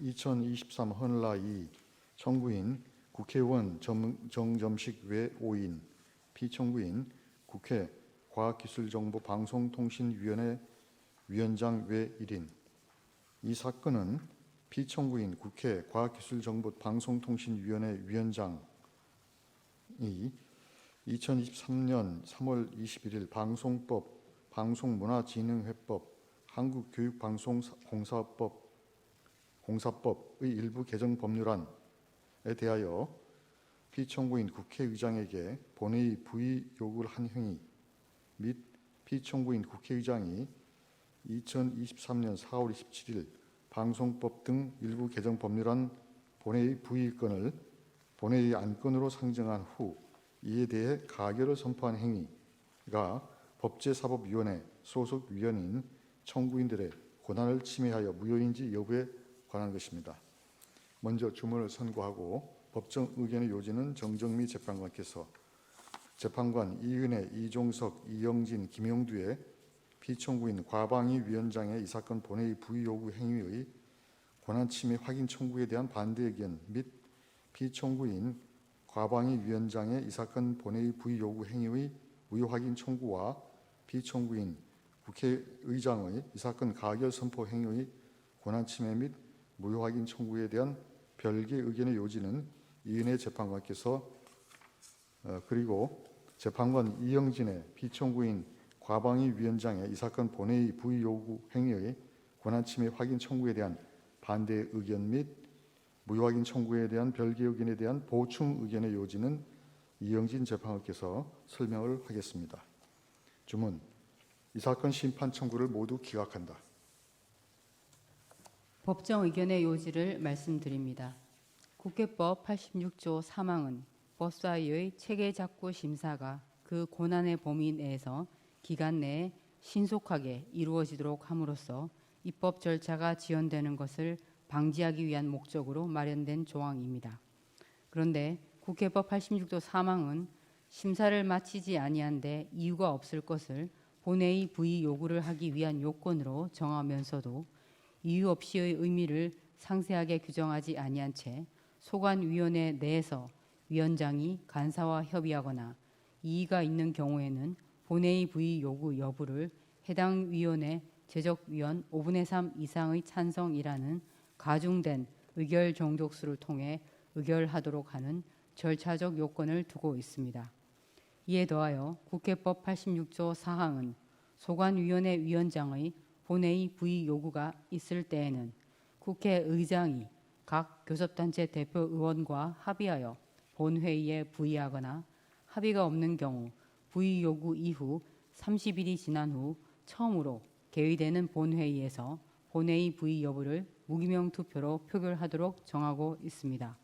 2023 헌라 2 청구인 국회의원 정, 정점식 외 5인 피청구인 국회 과학기술정보방송통신위원회 위원장 외 1인. 이 사건은 피청구인 국회 과학기술정보방송통신위원회 위원장이 2023년 3월 21일 방송법, 방송문화진흥회법, 한국교육방송공사법 공사법의 일부 개정 법률안에 대하여 피청구인 국회의장에게 본회의 부의 요구를 한 행위 및 피청구인 국회의장이 2023년 4월 27일 방송법 등 일부 개정 법률안 본회의 부의건을 본회의 안건으로 상정한 후 이에 대해 가결을 선포한 행위가 법제사법위원회 소속 위원인 청구인들의 권한을 침해하여 무효인지 여부에 관한 것입니다. 먼저 주문을 선고하고 법정 의견의 요지는 정정미 재판관께서 재판관 이은혜, 이종석, 이영진, 김용두의 피청구인 과방위 위원장의 이 사건 본회의 부의 요구 행위의 권한 침해 확인 청구에 대한 반대 의견 및 피청구인 과방위 위원장의 이 사건 본회의 부의 요구 행위의 무효 확인 청구와 피청구인 국회의장의 이 사건 가결 선포 행위의 권한 침해 및 무효 확인 청구에 대한 별개의 의견의 요지는 이은혜 재판관께서 어, 그리고 재판관 이영진의 피청구인 과방위 위원장의 이 사건 본회의 부의 요구 행위의 권한 침해 확인 청구에 대한 반대 의견 및 무효 확인 청구에 대한 별개 의견에 대한 보충 의견의 요지는 이영진 재판관께서 설명을 하겠습니다. 주문 이 사건 심판 청구를 모두 기각한다. 법정 의견의 요지를 말씀드립니다. 국회법 86조 3항은 법사위의 체계 작구 심사가 그 권한의 범위 내에서 기간 내에 신속하게 이루어지도록 함으로써 입법 절차가 지연되는 것을 방지하기 위한 목적으로 마련된 조항입니다. 그런데 국회법 86조 3항은 심사를 마치지 아니한 데 이유가 없을 것을 본회의 부의 요구를 하기 위한 요건으로 정하면서도 이유 없이의 의미를 상세하게 규정하지 아니한 채 소관위원회 내에서 위원장이 간사와 협의하거나 이의가 있는 경우에는 본회의 부의 요구 여부를 해당 위원회 제적위원 5분의 3 이상의 찬성이라는 가중된 의결 정족수를 통해 의결하도록 하는 절차적 요건을 두고 있습니다. 이에 더하여 국회법 86조 4항은 소관위원회 위원장의 본회의 부의 요구가 있을 때에는 국회의장이 각 교섭단체 대표 의원과 합의하여 본회의에 부의하거나 합의가 없는 경우 부의 요구 이후 30일이 지난 후 처음으로 개의되는 본회의에서 본회의 부의 여부를 무기명 투표로 표결하도록 정하고 있습니다.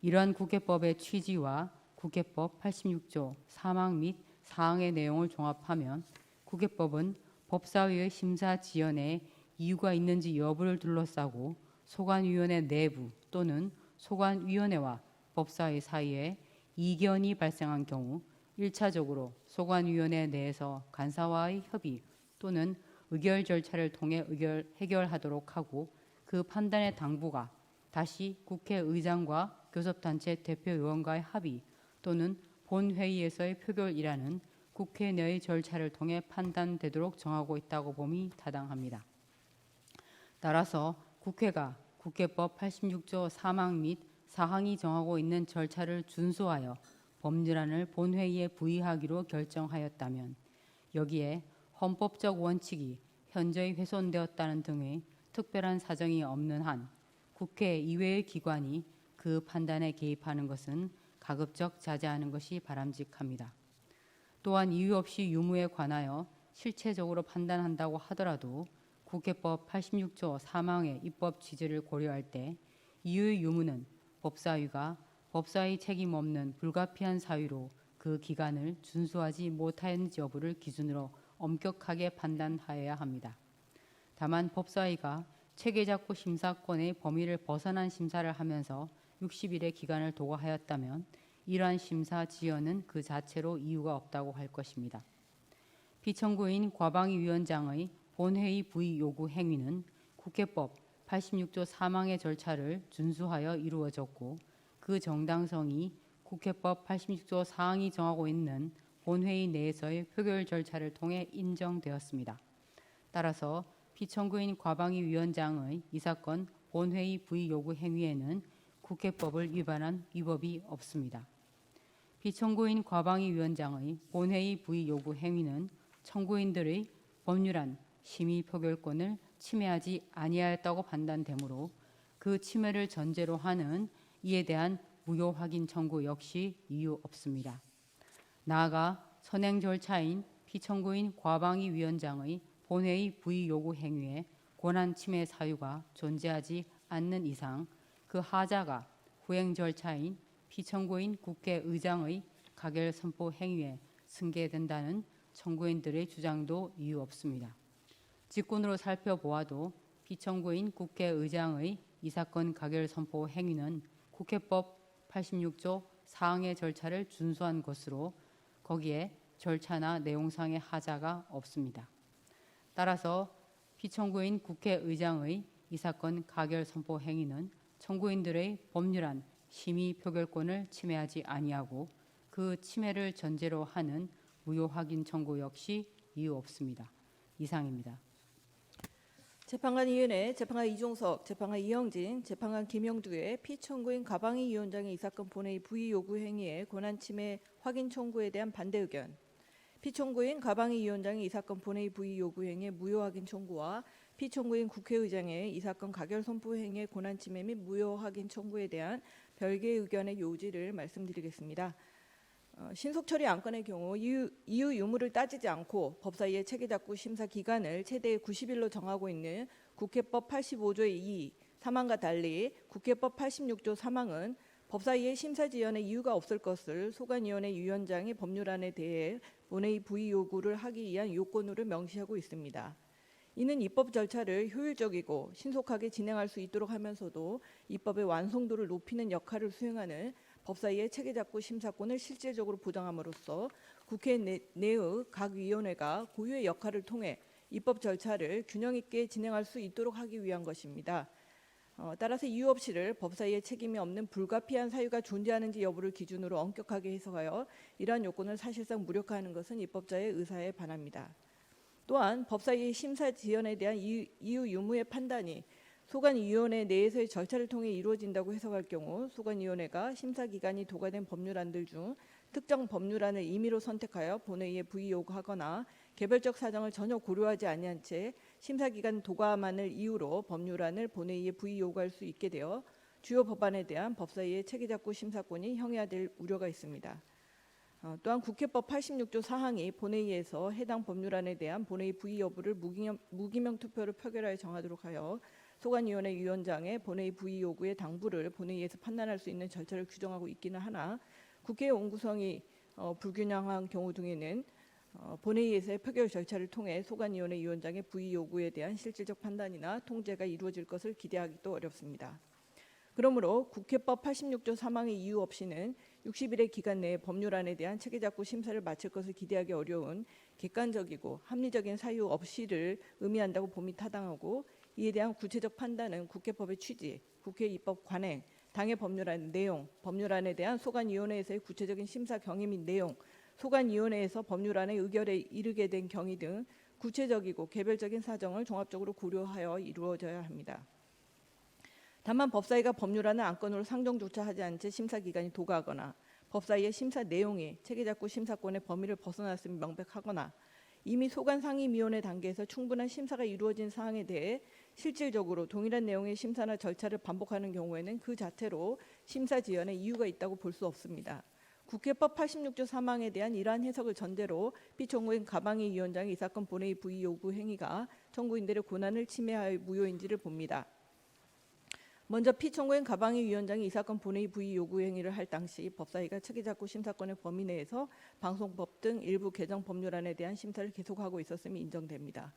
이러한 국회법의 취지와 국회법 86조 3항 및 4항의 내용을 종합하면 국회법은 법사위의 심사 지연에 이유가 있는지 여부를 둘러싸고 소관위원회 내부 또는 소관위원회와 법사위 사이에 이견이 발생한 경우 1차적으로 소관위원회 내에서 간사와의 협의 또는 의결 절차를 통해 의결 해결하도록 하고 그 판단의 당부가 다시 국회의장과 교섭단체 대표의원과의 합의 또는 본회의에서의 표결이라는 국회 내의 절차를 통해 판단되도록 정하고 있다고 봄이 타당합니다. 따라서 국회가 국회법 86조 3항 및 4항이 정하고 있는 절차를 준수하여 법률안을 본회의에 부의하기로 결정하였다면 여기에 헌법적 원칙이 현저히 훼손되었다는 등의 특별한 사정이 없는 한 국회 이외의 기관이 그 판단에 개입하는 것은 가급적 자제하는 것이 바람직합니다. 또한 이유 없이 유무에 관하여 실체적으로 판단한다고 하더라도 국회법 86조 3항의 입법 취지를 고려할 때 이유의 유무는 법사위가 법사위 책임 없는 불가피한 사유로 그 기간을 준수하지 못하였는지 여부를 기준으로 엄격하게 판단하여야 합니다. 다만 법사위가 체계작구 심사권의 범위를 벗어난 심사를 하면서 60일의 기간을 도고 하였다면 이러한 심사 지연은 그 자체로 이유가 없다고 할 것입니다. 피청구인 과방위 위원장의 본회의 부의 요구 행위는 국회법 86조 사망의 절차를 준수하여 이루어졌고 그 정당성이 국회법 86조 사항이 정하고 있는 본회의 내에서의 표결 절차를 통해 인정되었습니다. 따라서 피청구인 과방위 위원장의 이 사건 본회의 부의 요구 행위에는 국회법을 위반한 위법이 없습니다. 피청구인 과방위 위원장의 본회의 부의 요구 행위는 청구인들의 법률안 심의 표결권을 침해하지 아니하였다고 판단되므로 그 침해를 전제로 하는 이에 대한 무효 확인 청구 역시 이유 없습니다. 나아가 선행 절차인 피청구인 과방위 위원장의 본회의 부의 요구 행위에 권한 침해 사유가 존재하지 않는 이상 그 하자가 후행 절차인 피청구인 국회의장의 가결 선포 행위에 승계된다는 청구인들의 주장도 이유 없습니다. 직권으로 살펴보아도 피청구인 국회의장의 이 사건 가결 선포 행위는 국회법 86조 사항의 절차를 준수한 것으로 거기에 절차나 내용상의 하자가 없습니다. 따라서 피청구인 국회의장의 이 사건 가결 선포 행위는 청구인들의 법률안 심의 표결권을 침해하지 아니하고 그 침해를 전제로 하는 무효 확인 청구 역시 이유 없습니다. 이상입니다. 재판관 이은혜, 재판관 이종석, 재판관 이영진, 재판관 김영두의 피청구인 가방희 위원장의 이 사건 본회의 부의 요구 행위의 권한 침해 확인 청구에 대한 반대 의견. 피청구인 가방희 위원장의 이 사건 본회의 부의 요구 행위의 무효 확인 청구와 피청구인 국회의장의 이 사건 가결 선포 행위의 권한 침해 및 무효 확인 청구에 대한 별개의 의견의 요지를 말씀드리겠습니다. 어, 신속 처리 안건의 경우 이유, 이유 유무를 따지지 않고 법사위의 체계작구 심사 기간을 최대 90일로 정하고 있는 국회법 85조의 2 사망과 달리 국회법 86조 사망은 법사위의 심사 지연에 이유가 없을 것을 소관위원회 위원장의 법률안에 대해 본회의 부의 요구를 하기 위한 요건으로 명시하고 있습니다. 이는 입법 절차를 효율적이고 신속하게 진행할 수 있도록 하면서도 입법의 완성도를 높이는 역할을 수행하는 법사위의 체계작구 심사권을 실질적으로 보장함으로써 국회 내, 내의 각 위원회가 고유의 역할을 통해 입법 절차를 균형 있게 진행할 수 있도록 하기 위한 것입니다. 어, 따라서 이유 없이를 법사위의 책임이 없는 불가피한 사유가 존재하는지 여부를 기준으로 엄격하게 해석하여 이러한 요건을 사실상 무력화하는 것은 입법자의 의사에 반합니다. 또한 법사위의 심사 지연에 대한 이유, 유무의 판단이 소관위원회 내에서의 절차를 통해 이루어진다고 해석할 경우 소관위원회가 심사 기간이 도과된 법률안들 중 특정 법률안을 임의로 선택하여 본회의에 부의 요구하거나 개별적 사정을 전혀 고려하지 아니한 채 심사 기간 도과만을 이유로 법률안을 본회의에 부의 요구할 수 있게 되어 주요 법안에 대한 법사위의 체계작구 심사권이 형해화될 우려가 있습니다. 어, 또한 국회법 86조 사항이 본회의에서 해당 법률안에 대한 본회의 부의 여부를 무기명, 무기명 투표로 표결하여 정하도록 하여 소관위원회 위원장의 본회의 부의 요구의 당부를 본회의에서 판단할 수 있는 절차를 규정하고 있기는 하나 국회의 원구성이 어, 불균형한 경우 등에는 어, 본회의에서의 표결 절차를 통해 소관위원회 위원장의 부의 요구에 대한 실질적 판단이나 통제가 이루어질 것을 기대하기도 어렵습니다. 그러므로 국회법 86조 사망의 이유 없이는 60일의 기간 내에 법률안에 대한 체계작구 심사를 마칠 것을 기대하기 어려운 객관적이고 합리적인 사유 없이를 의미한다고 봄이 타당하고 이에 대한 구체적 판단은 국회법의 취지, 국회 입법 관행, 당의 법률안 내용, 법률안에 대한 소관위원회에서의 구체적인 심사 경위 및 내용, 소관위원회에서 법률안의 의결에 이르게 된 경위 등 구체적이고 개별적인 사정을 종합적으로 고려하여 이루어져야 합니다. 다만 법사위가 법률안을 안건으로 상정조차 하지 않은 채 심사 기간이 도가하거나 법사위의 심사 내용이 체계작구 심사권의 범위를 벗어났음이 명백하거나 이미 소관 상임위원회 단계에서 충분한 심사가 이루어진 사항에 대해 실질적으로 동일한 내용의 심사나 절차를 반복하는 경우에는 그 자체로 심사 지연에 이유가 있다고 볼 수 없습니다. 국회법 86조 사망에 대한 이러한 해석을 전제로 피청구인 가방희 위원장의 이 사건 본회의 부의 요구 행위가 청구인들의 권한을 침해하여 무효인지를 봅니다. 먼저 피청구인 가방희 위원장이 이 사건 본회의 부의 요구 행위를 할 당시 법사위가 체계작구 심사권의 범위 내에서 방송법 등 일부 개정 법률안에 대한 심사를 계속하고 있었음이 인정됩니다.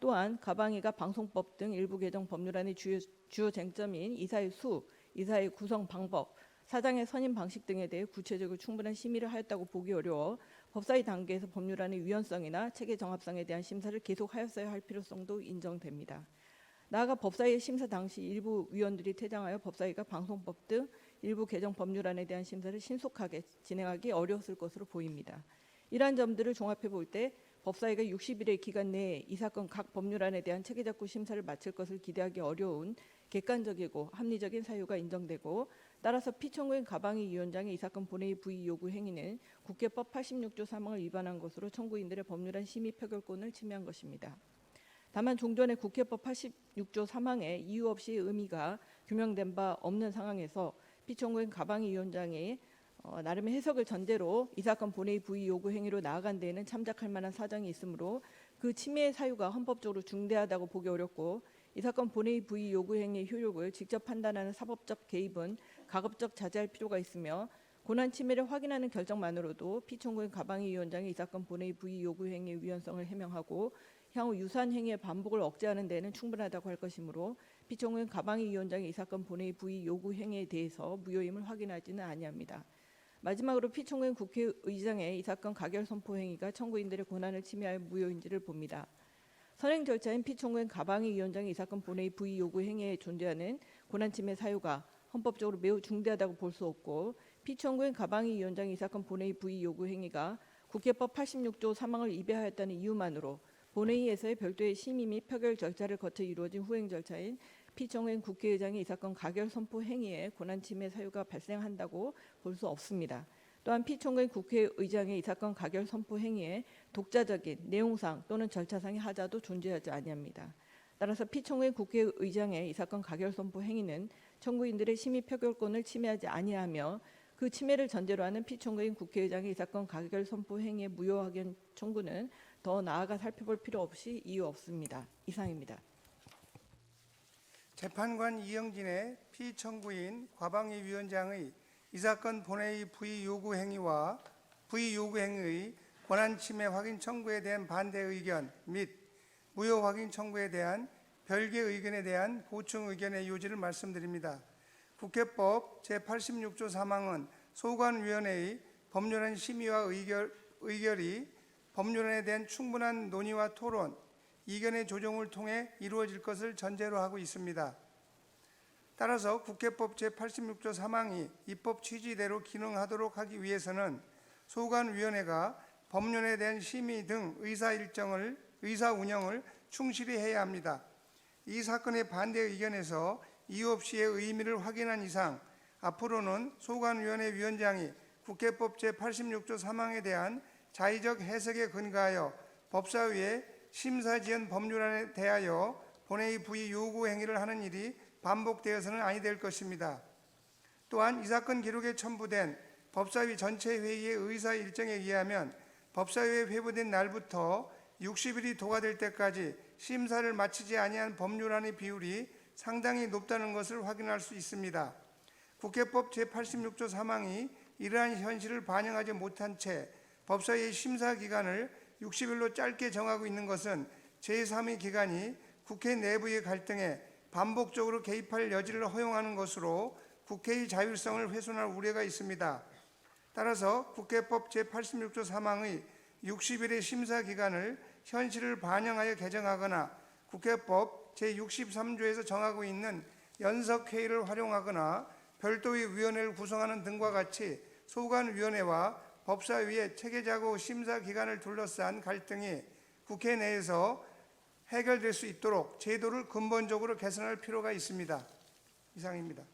또한 가방위가 방송법 등 일부 개정 법률안의 주요, 주요 쟁점인 이사의 수, 이사의 구성 방법, 사장의 선임 방식 등에 대해 구체적으로 충분한 심의를 하였다고 보기 어려워 법사위 단계에서 법률안의 유연성이나 체계 정합성에 대한 심사를 계속하였어야 할 필요성도 인정됩니다. 나아가 법사위 심사 당시 일부 위원들이 퇴장하여 법사위가 방송법 등 일부 개정 법률안에 대한 심사를 신속하게 진행하기 어려웠을 것으로 보입니다. 이러한 점들을 종합해 볼 때 법사위가 60일의 기간 내에 이 사건 각 법률안에 대한 체계작구 심사를 마칠 것을 기대하기 어려운 객관적이고 합리적인 사유가 인정되고 따라서 피청구인 가방위 위원장의 이 사건 본회의 부의 요구 행위는 국회법 86조 3항을 위반한 것으로 청구인들의 법률안 심의 표결권을 침해한 것입니다. 다만 종전에 국회법 86조 3항에 이유 없이 의미가 규명된 바 없는 상황에서 피청구인 가방위 위원장이 어, 나름의 해석을 전제로 이 사건 본회의 부의 요구 행위로 나아간 데에는 참작할 만한 사정이 있으므로 그 침해의 사유가 헌법적으로 중대하다고 보기 어렵고 이 사건 본회의 부의 요구 행위의 효력을 직접 판단하는 사법적 개입은 가급적 자제할 필요가 있으며 고난 침해를 확인하는 결정만으로도 피청구인 가방위 위원장이 이 사건 본회의 부의 요구 행위의 위헌성을 해명하고 향후 유사한 행위의 반복을 억제하는 데는 충분하다고 할 것이므로 피청구인 가방위 위원장이 이 사건 본회의 부의 요구 행위에 대해서 무효임을 확인하지는 아니합니다. 마지막으로 피청구인 국회의장의 이 사건 가결 선포 행위가 청구인들의 권한을 침해할 무효인지를 봅니다. 선행 절차인 피청구인 가방위 위원장이 이 사건 본회의 부의 요구 행위에 존재하는 권한 침해 사유가 헌법적으로 매우 중대하다고 볼 수 없고 피청구인 가방위 위원장이 이 사건 본회의 부의 요구 행위가 국회법 86조 3항을 위배하였다는 이유만으로 본회의에서의 별도의 심의 및 표결 절차를 거쳐 이루어진 후행 절차인 피청구인 국회의장이 이 사건 가결 선포 행위에 권한 침해 사유가 발생한다고 볼 수 없습니다. 또한 피청구인 국회의장의 이 사건 가결 선포 행위에 독자적인 내용상 또는 절차상의 하자도 존재하지 아니합니다. 따라서 피청구인 국회의장의 이 사건 가결 선포 행위는 청구인들의 심의 표결권을 침해하지 아니하며 그 침해를 전제로 하는 피청구인 국회의장의 이 사건 가결 선포 행위의 무효 확인 청구는 더 나아가 살펴볼 필요 없이 이유 없습니다. 이상입니다. 재판관 이영진의 피청구인 과방위 위원장의 이 사건 본회의 부의 요구 행위와 부의 요구 행위의 권한 침해 확인 청구에 대한 반대 의견 및 무효 확인 청구에 대한 별개 의견에 대한 보충 의견의 요지를 말씀드립니다. 국회법 제86조 3항은 소관위원회의 법률안 심의와 의결, 의결이 법률안에 대한 충분한 논의와 토론, 이견의 조정을 통해 이루어질 것을 전제로 하고 있습니다. 따라서 국회법 제86조 3항이 입법 취지대로 기능하도록 하기 위해서는 소관위원회가 법률에 대한 심의 등 의사 일정을 의사 운영을 충실히 해야 합니다. 이 사건의 반대 의견에서 이유 없이의 의미를 확인한 이상 앞으로는 소관위원회 위원장이 국회법 제86조 3항에 대한 자의적 해석에 근거하여 법사위에 심사지연 법률안에 대하여 본회의 부의 요구 행위를 하는 일이 반복되어서는 아니 될 것입니다. 또한 이 사건 기록에 첨부된 법사위 전체 회의의 의사 일정에 의하면 법사위에 회부된 날부터 60일이 도과될 때까지 심사를 마치지 아니한 법률안의 비율이 상당히 높다는 것을 확인할 수 있습니다. 국회법 제86조 3항이 이러한 현실을 반영하지 못한 채 법사위의 심사 기간을 60일로 짧게 정하고 있는 것은 제3의 기관이 국회 내부의 갈등에 반복적으로 개입할 여지를 허용하는 것으로 국회의 자율성을 훼손할 우려가 있습니다. 따라서 국회법 제86조 3항의 60일의 심사 기간을 현실을 반영하여 개정하거나 국회법 제63조에서 정하고 있는 연석회의를 활용하거나 별도의 위원회를 구성하는 등과 같이 소관위원회와 법사위의 체계자구 심사 기간을 둘러싼 갈등이 국회 내에서 해결될 수 있도록 제도를 근본적으로 개선할 필요가 있습니다. 이상입니다.